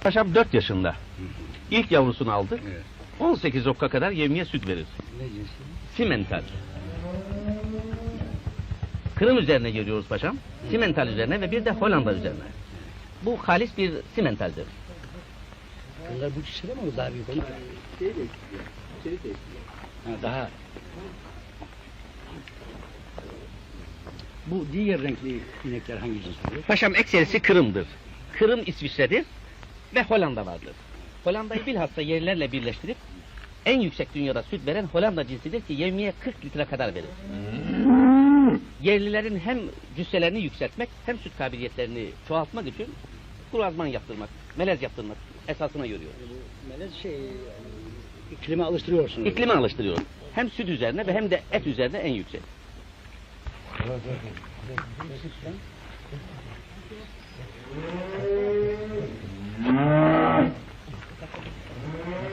Paşam 4 yaşında. İlk yavrusunu aldı. Evet. 18 okka kadar yevmiye süt verir. Ne cinsi? Simental. Kırım üzerine geliyoruz paşam. Simental üzerine ve bir de Hollanda üzerine. Bu halis bir simentaldir. Bunlar bu kişide mi daha büyük olur? Ha, daha. Bu diğer renkli inekler hangi cins oluyor? Paşam ekserisi Kırım'dır. Kırım İsviçre'dir ve Hollanda vardır. Hollanda'yı bilhassa yerlerle birleştirip en yüksek dünyada süt veren Hollanda cinsidir ki yevmiye 40 litre kadar verir. Yerlilerin hem cüsselerini yükseltmek hem süt kabiliyetlerini çoğaltmak için kurazman yaptırmak, melez yaptırmak esasına görüyor. Melez şey, iklime alıştırıyorsunuz. İklime alıştırıyor. Hem süt üzerine ve hem de et üzerine en yüksek. Yeah.